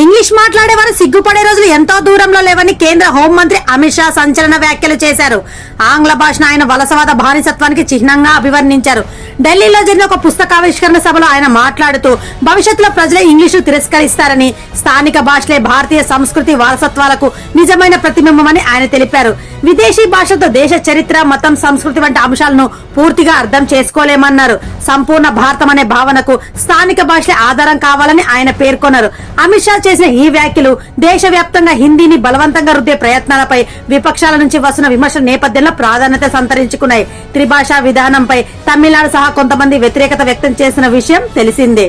English మాట్లాడే వారు సిగ్గుపడే రోజులు ఎంతో దూరంలో లేవని కేంద్ర హోంమంత్రి అమిత్ షా సంచలన వ్యాఖ్యలు చేశారు. ఆంగ్ల భాషను ఆయన వలసవాద బానిసత్వానికి చిహ్నంగా అభివర్ణించారు. ఢిల్లీలో జరిగిన ఒక పుస్తకావిష్కరణ సభలో ఆయన మాట్లాడుతూ భవిష్యత్తులో ప్రజలే ఇంగ్లీషు తిరస్కరిస్తారని స్థానిక భాషలే భారతీయ సంస్కృతి వారసత్వాలకు నిజమైన ప్రతిబింబమని ఆయన తెలిపారు. విదేశీ భాషతో దేశ చరిత్ర మతం సంస్కృతి వంటి అంశాలను పూర్తిగా అర్థం చేసుకోలేమన్నారు. సంపూర్ణ భారతం అనే భావనకు స్థానిక భాషలే ఆధారం కావాలని ఆయన పేర్కొన్నారు. అమిత్ షా చేసిన ఈ వ్యాఖ్యలు దేశవ్యాప్తంగా హిందీని బలవంతంగా రుద్దే ప్రయత్నాలపై విపక్షాల నుంచి వస్తున్న విమర్శల నేపథ్యంలో ప్రాధాన్యత సంతరించుకున్నాయి. త్రిభాషా విధానంపై తమిళనాడు సహా కొంతమంది వ్యతిరేకత వ్యక్తం చేసిన విషయం తెలిసిందే.